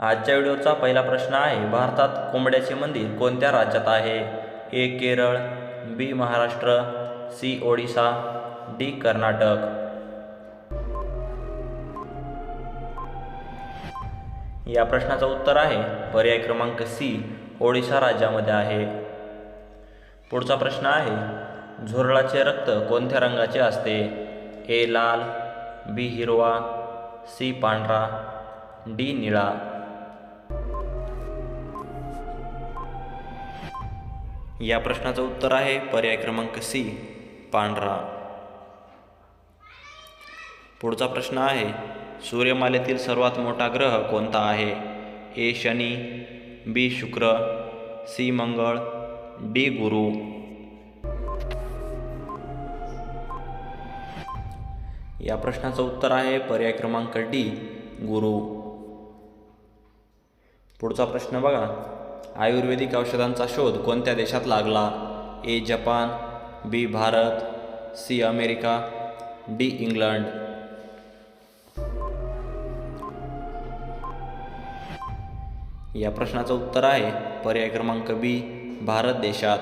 आजच्या व्हिडिओचा पहिला प्रश्न आहे भारतात कोंबड्याचे मंदिर कोणत्या राज्यात आहे? A Kerala B Maharashtra C Odisha D Karnataka. या प्रश्नाचं उत्तर आहे पर्याय क्रमांक सी ओडिशा राज्यामध्ये आहे. पुढचा प्रश्न आहे झुरळाचे रक्त कोणत्या रंगाचे असते? ए लाल बी हिरवा सी पांढरा डी निळा. या प्रश्नाचं उत्तर आहे पर्याय क्रमांक सी पांढरा. पुढचा प्रश्न आहे सूर्यमालेतील सर्वात मोठा ग्रह कोणता आहे? ए शनी बी शुक्र सी मंगळ डी गुरु. या प्रश्नाचं उत्तर आहे पर्याय क्रमांक डी गुरु. पुढचा प्रश्न बघा. आयुर्वेदिक औषधांचा शोध कोणत्या देशात लागला? A Japan B Bharat C America D England. या प्रश्नाचं उत्तर आहे पर्याय क्रमांक बी भारत देशात.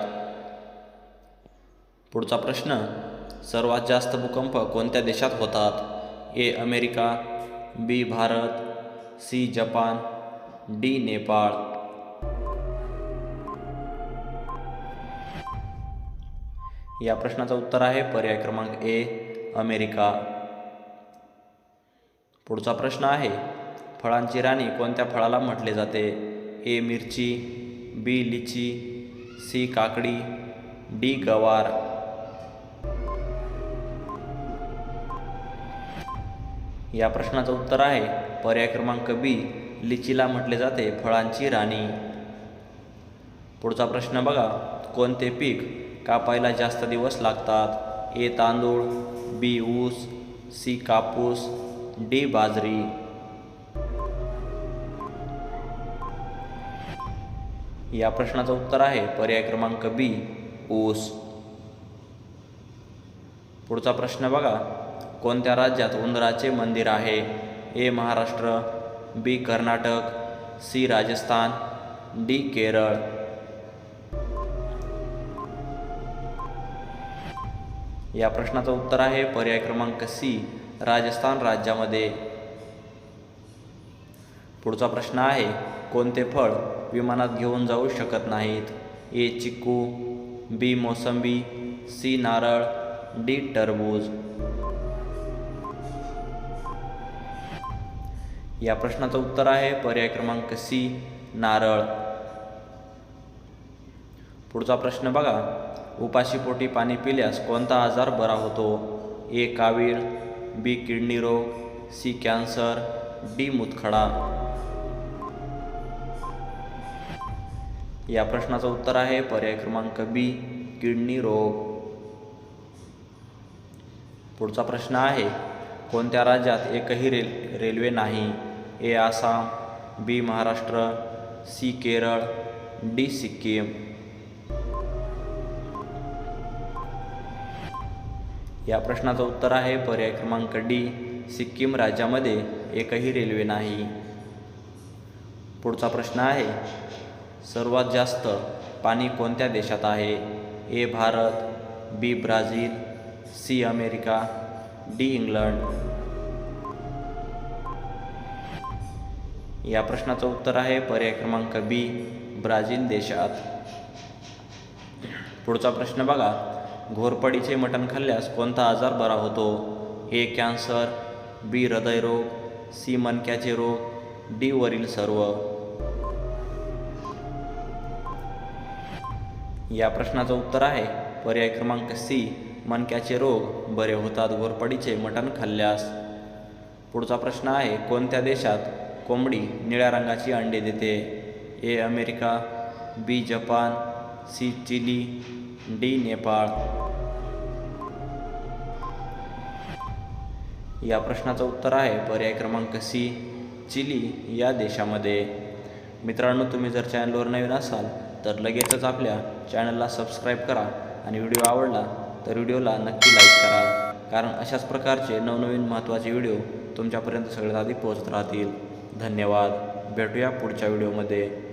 पुढचा प्रश्न सर्वात जास्त भूकंप कोणत्या देशात होतात? A America B Bharat C Japan D Nepal. या प्रश्नाचं उत्तर आहे. पर्याय क्रमांक ए अमेरिका. पुढचा प्रश्न आहे फळांची राणी कोणत्या फळाला म्हटले जाते? ए मिरची बी लिची सी काकडी डी गवार. या प्रश्नाचं उत्तर आहे पर्याय क्रमांक बी लिचीला म्हटले जाते फळांची राणी. पुढचा प्रश्न बघा कोणते पीक कापायला जास्त दिवस लागतात. ए तांदूळ बी ऊस सी कापूस डी बाजरी. या प्रश्नाचं उत्तर आहे पर्याय क्रमांक बी ऊस. पुढचा प्रश्न बघा. कोणत्या राज्यात उंदराचे मंदिर आहे? A Maharashtra B Karnataka C Rajasthan D Kerala. या प्रश्नाचं उत्तर आहे पर्याय क्रमांक सी राजस्थान राज्यामध्ये. पुढचा प्रश्न आहे कोणते फळ विमानात घेऊन जाऊ शकत नाहीत? ए चिक्कू बी मोसंबी सी नारळ डी टरबूज. या प्रश्नाचं उत्तर आहे पर्याय क्रमांक सी नारळ. पुढचा प्रश्न बघा उपाशीपोटी पाणी पिल्यास कोणता आजार बरा होतो? ए. कावीळ बी. किडनी रोग सी. Cancer D. मुतखडा. या प्रश्नाचं उत्तर आहे पर्याय क्रमांक बी किडनी रोग. पुढचा प्रश्न आहे कोणत्या राज्यात एकही रेल रेल्वे नाही? A. Assam B. Maharashtra C. Kerala D. Sikkim. या प्रश्नाचं उत्तर आहे पर्याय क्रमांक डी सिक्कीम राज्यामध्ये एकही रेल्वे नाही. पुढचा प्रश्न आहे सर्वात जास्त पाणी कोणत्या देशात आहे? A Bharat B Brazil C America D England. या प्रश्नाचं उत्तर आहे पर्याय क्रमांक बी ब्राझील देशात. पुढचा प्रश्न बघा घोरपडीचे मटण खाल्ल्यास कोणता आजार बरा होतो? ए कॅन्सर बी हृदयरोग सी मणक्याचे रोग डी वरील सर्व. या प्रश्नाचं उत्तर आहे पर्याय क्रमांक सी मणक्याचे रोग बरे होतात घोरपडीचे मटण खाल्ल्यास. पुढचा प्रश्न आहे कोणत्या देशात कोंबडी निळ्या रंगाची अंडे देते? A America B Japan C Chile D Nepal. या प्रश्नाचं उत्तर आहे. पर्याय क्रमांक सी चिली या देशामध्ये. मित्रांनो तुम्ही जर चॅनलवर नवीन असाल तर लगेचच आपल्या चॅनलला सबस्क्राईब करा आणि व्हिडिओ आवडला तर व्हिडिओला नक्की लाईक करा. कारण अशाच प्रकारचे नवनवीन महत्त्वाचे व्हिडिओ तुमच्यापर्यंत सगळ्यात आधी पोहोचत राहतील. धन्यवाद. भेटूया पुढच्या व्हिडिओमध्ये.